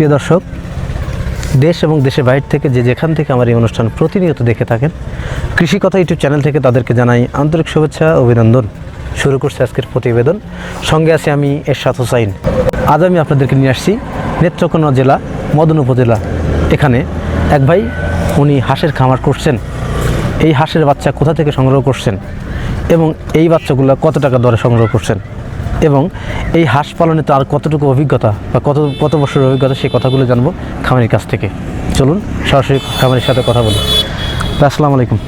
প্রিয় দর্শক, দেশ এবং দেশের বাইরে থেকে যে যেখান থেকে আমার এই অনুষ্ঠান প্রতিনিয়ত দেখে থাকেন কৃষি কথা ইউটিউব চ্যানেল থেকে তাদেরকে জানাই আন্তরিক শুভেচ্ছা অভিনন্দন। শুরু করছে আজকের প্রতিবেদন। সঙ্গে আছি আমি এরশাদ হোসাইন। আজ আমি আপনাদেরকে নিয়ে আসছি নেত্রকোনা জেলা, মদন উপজেলা। এখানে এক ভাই, উনি হাঁসের খামার করছেন। এই হাঁসের বাচ্চা কোথা থেকে সংগ্রহ করছেন এবং এই বাচ্চাগুলো কত টাকা দরে সংগ্রহ করছেন? এবং এই হাঁস পালনে তার কতটুকু অভিজ্ঞতা বা কত কত বছরের অভিজ্ঞতা সেই কথাগুলো জানব খামারির কাছ থেকে। চলুন সরাসরি খামারির সাথে কথা বলি। আসসালামু আলাইকুম।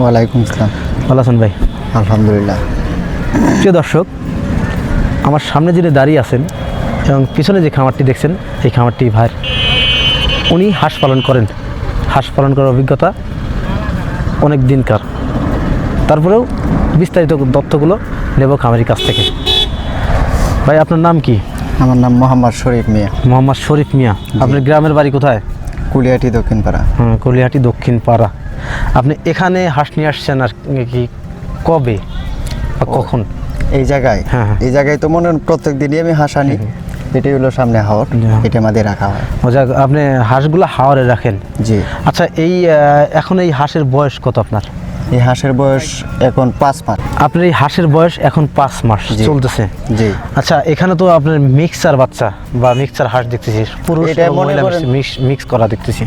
ওয়ালাইকুম আসসালাম। ভালো আছেন ভাই? আলহামদুলিল্লাহ। প্রিয় দর্শক আমার সামনে যিনি দাঁড়িয়ে আছেন এবং পিছনে যে খামারটি দেখছেন এই খামারটি ভাইয়ের। উনি হাঁস পালন করেন। হাঁস পালন করার অভিজ্ঞতা অনেক দিনকার। তারপরেও বিস্তারিত তথ্যগুলো নেব খামারির কাছ থেকে। ভাই আপনার নাম কি? আমার নাম মোহাম্মদ শরীফ মিয়া। মোহাম্মদ শরীফ মিয়া। আপনার গ্রামের বাড়ি কোথায়? কুলিয়াটি দক্ষিণ পাড়া হ্যাঁ কলিহাটি দক্ষিণ পাড়া আপনি এখানে হাঁস নিয়ে আসছেন আর কি কবে বা কখন? এই জায়গায়? হ্যাঁ, হ্যাঁ। এই জায়গায় তো মনে হয় প্রত্যেক দিনই আমি হাঁস আনি। এটাই হলো সামনে হাওর। এটা আমাদের রাখা হয়। আপনি হাঁসগুলো হাওয়ারে রাখেন। জি। আচ্ছা এই এখন এই হাঁসের বয়স কত আপনার? এই হাঁসের বয়স এখন পাঁচ মাস। আপনার এই হাঁসের বয়স এখন পাঁচ মাস চলতেছে। জি। আচ্ছা এখানে তো আপনার মিক্সার বাচ্চা বা মিক্সার হাঁস দেখতেছি পুরুষ মিক্স করা দেখতেছি।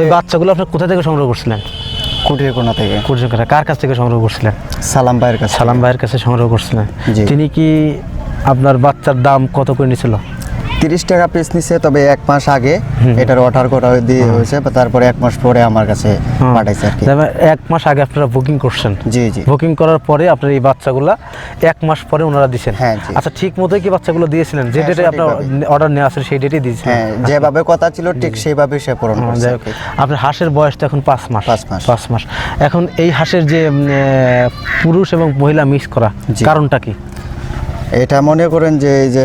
এই বাচ্চাগুলো আপনি কোথা থেকে সংগ্রহ করছিলেন? কুটির কোনা থেকে। টাকা কার কাছ থেকে সংগ্রহ করছিলেন? সালাম ভাইয়ের কাছে সালাম ভাইয়ের কাছে সংগ্রহ করছিলেন। তিনি কি আপনার বাচ্চার দাম কত করে নিছিল? তিরিশ টাকা পিস নিছে তবে এক মাস আগে এটার অর্ডার করা হয়ে- দিয়ে হয়েছে তারপরে এক মাস পরে আমার কাছে পাঠাইছে আর কি। এক মাস আগে আপনারা বুকিং করছেন? জি জি। বুকিং করার পরে আপনার এই বাচ্চাগুলা এক মাস পরে ওনারা দিচ্ছেন হ্যাঁ। আচ্ছা ঠিক মতোই কি বাচ্চাগুলো দিয়েছিলেন? যে হ্যাঁ, ডেটে আপনার অর্ডার নেওয়া আছে সেই ডেটেই দিয়েছিলেন? হ্যাঁ যেভাবে কথা ছিল ঠিক সেইভাবে সে পূরণ হ্যাঁ, করছে আপনার হাঁসের বয়স তো এখন পাঁচ মাস। পাঁচ মাস। পাঁচ মাস। এখন এই হাঁসের যে পুরুষ এবং মহিলা মিক্স করা কারণটা কি? এটা মনে করেন যে এই যে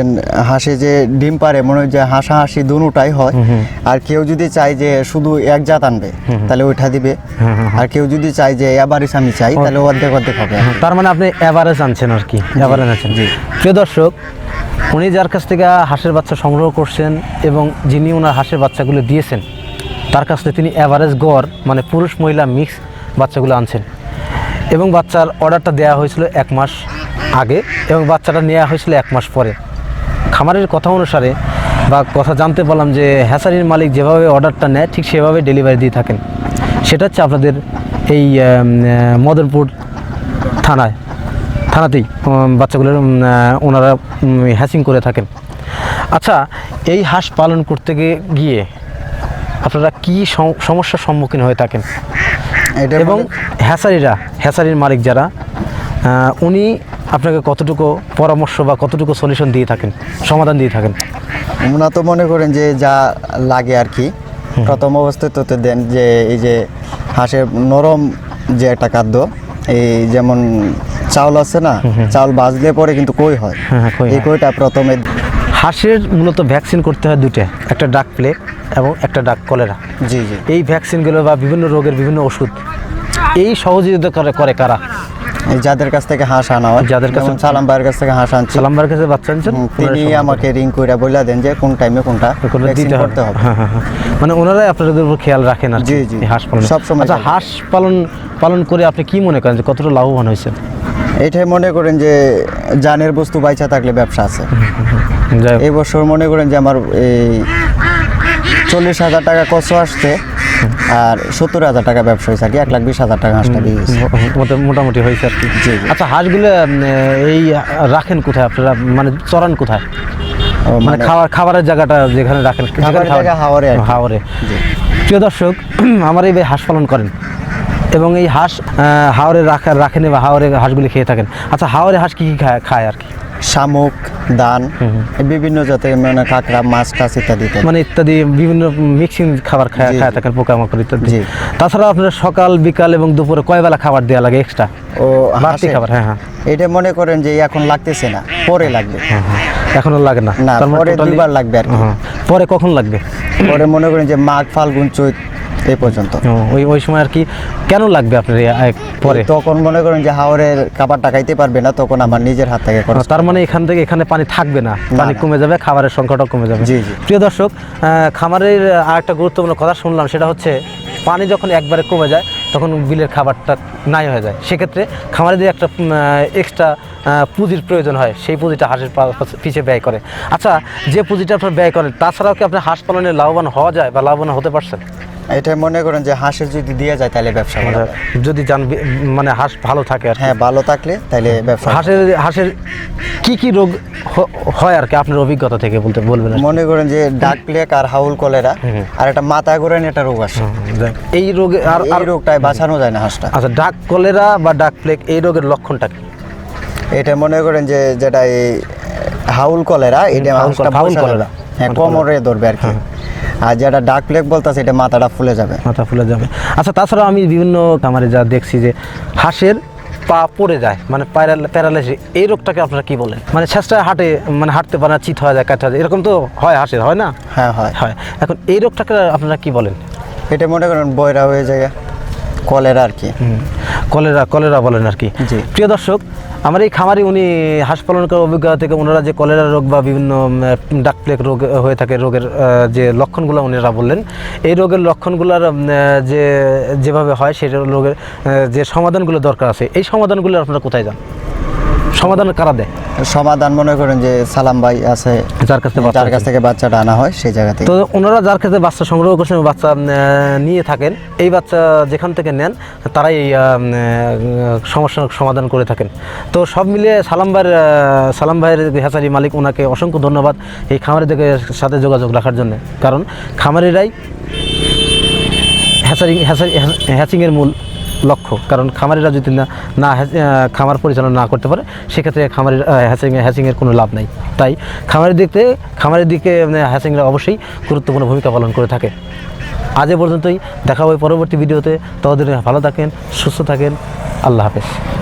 হাঁসে যে ডিম পারে মনে হয় যে হাঁসা হাসি দুটাই হয়। আর কেউ যদি চায় যে শুধু এক জাত আনবে তাহলে ওইটা দিবে। আর কেউ যদি চাই যে এবারিস আমি চাই তাহলে অর্ধেক অর্ধেক হবে। তার মানে আপনি এভারেজ আনছেন আর কি এভারেজ আনছেন। জি। প্রিয় দর্শক উনি যার কাছ থেকে হাঁসের বাচ্চা সংগ্রহ করছেন এবং যিনি ওনার হাঁসের বাচ্চাগুলো দিয়েছেন তার কাছ থেকে তিনি অ্যাভারেজ গড় মানে পুরুষ মহিলা মিক্স বাচ্চাগুলো আনছেন। এবং বাচ্চার অর্ডারটা দেওয়া হয়েছিল এক মাস। আগে এবং বাচ্চাটা নেওয়া হয়েছিল এক মাস পরে। খামারের কথা অনুসারে বা কথা জানতে পারলাম যে হ্যাসারির মালিক যেভাবে অর্ডারটা নেয় ঠিক সেভাবে ডেলিভারি দিয়ে থাকেন। সেটা হচ্ছে আপনাদের এই মদনপুর থানায় থানাতেই বাচ্চাগুলোর ওনারা হ্যাচিং করে থাকেন। আচ্ছা এই হাঁস পালন করতে গিয়ে- গিয়ে আপনারা কি সমস্যার সম্মুখীন হয়ে থাকেন? এবং হ্যাসারিরা হ্যাসারির মালিক যারা উনি আপনাকে কতটুকু পরামর্শ বা কতটুকু সলিউশন দিয়ে থাকেন সমাধান দিয়ে থাকেন? ওনারা তো মনে করেন যে যা লাগে আর কি। প্রথম অবস্থায় তো দেন যে এই যে হাঁসের নরম যে একটা খাদ্য এই যেমন চাউল আছে না চাউল বাজলে পরে কিন্তু কই হয়? হ্যাঁ, হ্যাঁ, এই কইটা প্রথমে হাঁসের মূলত ভ্যাকসিন করতে হয় দুটো একটা ডাক প্লেগ এবং একটা ডাক কলেরা জি জি। এই ভ্যাকসিনগুলো বা বিভিন্ন রোগের বিভিন্ন ওষুধ এই সহযোগিতা করে করে কারা? যাদের কাছ থেকে হাঁস আনা হয় যাদের কাছে- সালাম ভাইয়ের কাছ থেকে হাঁস আনছি। সালাম্বার কাছে বাচ্চা আনছেন? তিনি আমাকে রিং কইরা বলে দেন যে কোন টাইমে কোনটা দিতে হবে। করতে হবে। হ্যাঁ হ্যাঁ হ্যাঁ। মানে ওনারাই আপনাদের উপর খেয়াল রাখেন আর জি, জি। হাঁস পালন সবসময় আচ্ছা হাঁস পালন পালন করে আপনি কি মনে করেন যে কতটা লাভবান হয়েছে এইটাই মনে করেন যে জানের বস্তু বাইচা থাকলে ব্যবসা আছে। যাই হোক, এই বছর মনে করেন যে আমার এই চল্লিশ হাজার টাকা কষ্ট আসছে। আর সত্তর হাজার টাকা ব্যবসা হয়েছে আর কি এক লাখ বিশ হাজার টাকা হাঁসটা দিয়ে মোটামুটি হয়েছে আর কি। আচ্ছা হাঁসগুলো এই রাখেন কোথায় আপনারা? মানে চরান কোথায়? মানে মানে খাবার খাবারের জায়গাটা যেখানে রাখেন জায়গা হাওরে হাওরে। প্রিয় দর্শক আমার এই হাঁস পালন করেন এবং এই হাঁস হাওরে রাখা রাখেন বা হাওরে হাঁসগুলি খেয়ে থাকেন। আচ্ছা হাওরে হাঁস কি কি খায় খায় আর কি? শামুক দান বিভিন্ন জাতের মানে কাঁকড়া মাছ টাছ ইত্যাদি। মানে ইত্যাদি বিভিন্ন মিক্সিং খাবার খায় খায় থাকেন পোকামাকড় ইত্যাদি। তাছাড়া আপনার সকাল বিকাল এবং দুপুরে কয় বেলা খাবার দেওয়া লাগে এক্সট্রা ও বাড়তি খাবার হ্যাঁ হ্যাঁ। এটা মনে করেন যে এখন লাগতেছে না পরে লাগবে। হ্যাঁ হ্যাঁ। এখনও লাগে না। না মানে পরে দুইবার লাগবে আর কি। হ্যাঁ। পরে কখন লাগবে? পরে মনে করেন যে মাঘ ফাল্গুন চৈত এই পর্যন্ত। ওই ওই সময় আর কি কেন লাগবে আপনার পরে? তখন মনে করেন যে হাওরের খাবার টাকাইতে পারবে না তখন আমার নিজের হাত থেকে খরচ তার মানে এখান থেকে এখানে পানি থাকবে না। পানি কমে যাবে খাবারের সংখ্যাটাও কমে যাবে। জি, জি। প্রিয় দর্শক খামারের আরেকটা গুরুত্বপূর্ণ কথা শুনলাম সেটা হচ্ছে পানি যখন একবারে কমে যায় তখন বিলের খাবারটা নাই হয়ে যায়। সেক্ষেত্রে খামারে যে একটা এক্সট্রা পুঁজির প্রয়োজন হয় সেই পুঁজিটা হাঁসের পা- পা- পিছে ব্যয় করে। আচ্ছা যে পুঁজিটা আপনার ব্যয় করেন তাছাড়াও কি আপনার হাঁস পালনে লাভবান হওয়া যায় বা লাভবান হতে পারছেন? এটা মনে করেন যে হাঁসের যদি দিয়ে যায় তাহলে ব্যবসা করা যদি জান মানে হাঁস ভালো থাকে আর হ্যাঁ ভালো থাকলে তাহলে ব্যবসা হাঁসের হাঁসের কি কি রোগ হয় আর কি? আপনার অভিজ্ঞতা থেকে বলতে বলবেন মনে করেন যে ডাক প্লেক আর হাউল কলেরা আর একটা মাথা ঘোরানি একটা রোগ আছে। এই রোগে আর এই রোগটায় বাঁচানো যায় না হাঁসটা। আচ্ছা ডাক কলেরা বা ডাক প্লেগ এই রোগের লক্ষণটা কি? এটা মনে করেন যে যেটা এই হাউল কলেরা এটা হাউল কলেরা। হ্যাঁ কোমরে ধরবে আর কি। আর যেটা ডাক প্লেক বলতেছে এটা মাথাটা ফুলে যাবে। মাথা ফুলে যাবে। আচ্ছা তাছাড়াও আমি বিভিন্ন খামারে যা দেখছি যে হাঁসের পা পড়ে যায় মানে প্যারালাইসিস এই রোগটাকে আপনারা কি বলেন? মানে শেষটায় হাঁটে মানে হাঁটতে পারে না চিত হয়ে যায় কাটা যায় এরকম তো হয় হাঁসের হয় না? হ্যাঁ হয়। হয়। এখন এই রোগটাকে আপনারা কি বলেন? এটা মনে করেন বয়রা হয়ে যায় কলেরা আর কি। কলেরা কলেরা বলেন আর কি। প্রিয় দর্শক আমার এই খামারি উনি হাঁস পালন করার অভিজ্ঞতা থেকে ওনারা যে কলেরা রোগ বা বিভিন্ন ডাকপ্লেক রোগ হয়ে থাকে রোগের যে লক্ষণগুলো ওনারা বললেন এই রোগের লক্ষণগুলোর যে যেভাবে হয় সেই রোগের যে সমাধানগুলো দরকার আছে এই সমাধানগুলো আপনারা কোথায় যান? সমাধান কারা দেয়? সমাধান মনে করেন যে সালাম ভাই আছে যার কাছ থেকে বাচ্চা যার কাছ থেকে বাচ্চাটা আনা হয় সেই জায়গা থেকে। তো ওনারা যার ক্ষেত্রে বাচ্চা সংগ্রহ করছেন বাচ্চা নিয়ে থাকেন এই বাচ্চা যেখান থেকে নেন তারাই এই সমস্যার সমাধান করে থাকেন। তো সব মিলিয়ে সালাম ভাইয়ের সালাম ভাইয়ের হ্যাচারি মালিক ওনাকে অসংখ্য ধন্যবাদ এই খামারিদের সাথে যোগাযোগ রাখার জন্য। কারণ খামারিরাই হ্যাচারিং হ্যাচারি হ্যাচিংয়ের মূল লক্ষ্য। কারণ খামারিরা যদি না না খামার পরিচালনা না করতে পারে, সেক্ষেত্রে খামারের হ্যাচিং, হ্যাচিংয়ের কোনো লাভ নাই। তাই খামারের দিক থেকে, খামারের দিকে হ্যাচিংরা অবশ্যই গুরুত্বপূর্ণ ভূমিকা পালন করে থাকে। আজ পর্যন্তই, দেখা হবে পরবর্তী ভিডিওতে। তাদের ভালো থাকেন, সুস্থ থাকেন, আল্লাহ হাফেজ।